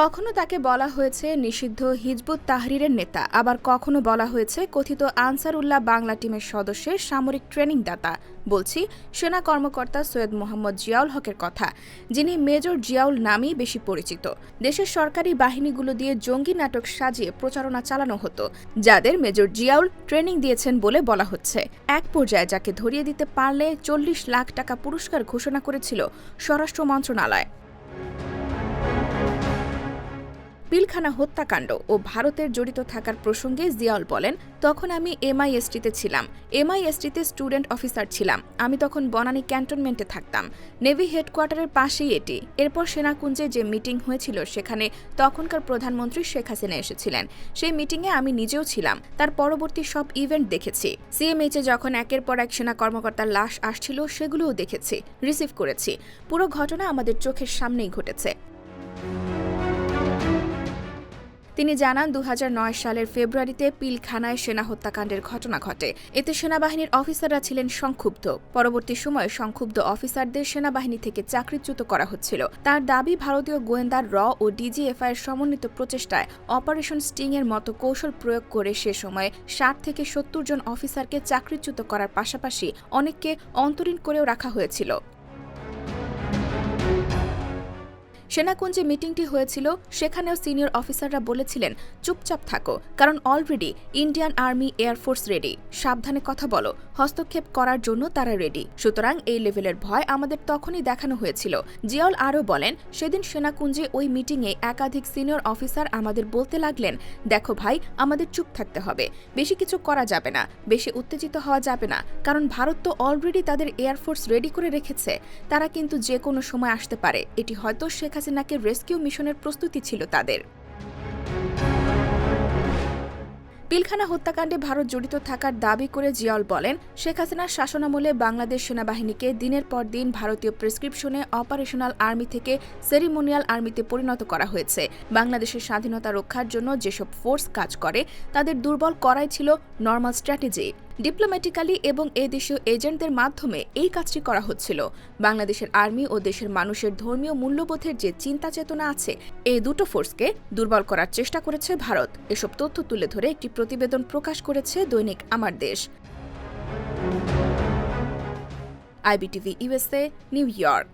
কখনো তাকে বলা হয়েছে নিষিদ্ধ হিজবুত তাহরিরের নেতা, আবার কখনো বলা হয়েছে কথিত আনসারুল্লাহ বাংলা টিমের সদস্যের সামরিক ট্রেনিং দাতা বলছি, সেনা কর্মকর্তা সৈয়দ মোহাম্মদ জিয়াউল হকের কথা, যিনি মেজর জিয়াউল নামেই বেশি পরিচিত। দেশের সরকারি বাহিনীগুলো দিয়ে জঙ্গি নাটক সাজিয়ে প্রচারণা চালানো হতো, যাদের মেজর জিয়াউল ট্রেনিং দিয়েছেন বলে বলা হচ্ছে। এক পর্যায়ে যাকে ধরিয়ে দিতে পারলে চল্লিশ লাখ টাকা পুরস্কার ঘোষণা করেছিল স্বরাষ্ট্র মন্ত্রণালয়। পিলখানা হত্যাকাণ্ড ও ভারতের জড়িত থাকার প্রসঙ্গে জিয়াউল বলেন, তখন আমি এমআইএসটিতে ছিলাম। এমআইএসটিতে স্টুডেন্ট অফিসার ছিলাম। আমি তখন বনানী ক্যান্টনমেন্টে থাকতাম। নেভি হেডকোয়ার্টারের পাশেই এটি। এরপর সেনাকুঞ্জে যে মিটিং হয়েছিল, সেখানে তখনকার প্রধানমন্ত্রী শেখ হাসিনা এসেছিলেন। সেই মিটিংয়ে আমি নিজেও ছিলাম। তার পরবর্তী সব ইভেন্ট দেখেছি। সিএমএইচে যখন একের পর এক সেনা কর্মকর্তার লাশ আসছিল, সেগুলোও দেখেছি, রিসিভ করেছি। পুরো ঘটনা আমাদের চোখের সামনেই ঘটেছে। তিনি জানান দু হাজার নয় সালের ফেব্রুয়ারিতে পিলখানায় সেনা হত্যাকাণ্ডের ঘটনা ঘটে। এতে সেনাবাহিনীর অফিসাররা ছিলেন সংক্ষুব্ধ। পরবর্তী সময়ে সংক্ষুব্ধ অফিসারদের সেনাবাহিনী থেকে চাকরিচ্যুত করা হচ্ছিল। তার দাবি, ভারতীয় গোয়েন্দার র ও ডিজিএফআই এর সমন্বিত প্রচেষ্টায় অপারেশন স্টিং এর মতো কৌশল প্রয়োগ করে সে সময়ে ষাট থেকে সত্তর জন অফিসারকে চাকরিচ্যুত করার পাশাপাশি অনেককে অন্তরীণ করেও রাখা হয়েছিল। সেনাকুঞ্জে মিটিংটি হয়েছিল, সেখানেও সিনিয়র অফিসাররা বলেছিলেন, চুপচাপ থাকো, কারণ already Indian army air force ready. সাবধানে কথা বলো, হস্তক্ষেপ করার জন্য তারা রেডি। সুতরাং এই লেভেলের ভয় আমাদের তখনই দেখানো হয়েছিল। জিয়াউল আরও বলেন, সেদিন সেনাকুঞ্জে ওই মিটিংয়ে একাধিক সিনিয়র অফিসার আমাদের বলতে লাগলেন, দেখো ভাই, আমাদের চুপ থাকতে হবে, বেশি কিছু করা যাবে না, বেশি উত্তেজিত হওয়া যাবে না, কারণ ভারত তো অলরেডি তাদের এয়ারফোর্স রেডি করে রেখেছে, তারা কিন্তু যে কোনো সময় আসতে পারে। এটি হয়তো শেখ হাসিনাকে রেস্কিউ মিশনের প্রস্তুতি ছিল তাদের। পিলখানা হত্যাকাণ্ডে ভারত জড়িত থাকার দাবি করে জিয়াউল বলেন, শেখ হাসিনার শাসনামলে বাংলাদেশ সেনাবাহিনীকে দিনের পর দিন ভারতীয় প্রেসক্রিপশনে অপারেশনাল আর্মি থেকে সেরিমোনিয়াল আর্মিতে পরিণত করা হয়েছে। বাংলাদেশের স্বাধীনতা রক্ষার জন্য যেসব ফোর্স কাজ করে, তাদের দুর্বল করাই ছিল নর্মাল স্ট্র্যাটেজি। ডিপ্লোম্যাটিক্যালি এবং এ দেশীয় এজেন্টদের মাধ্যমে এই কাজটি করা হচ্ছিল। বাংলাদেশের আর্মি ও দেশের মানুষের ধর্মীয় মূল্যবোধের যে চিন্তা চেতনা আছে, এই দুটো ফোর্সকে দুর্বল করার চেষ্টা করেছে ভারত। এসব তথ্য তুলে ধরে একটি প্রতিবেদন প্রকাশ করেছে দৈনিক Amar Desh. IBTV USA New York.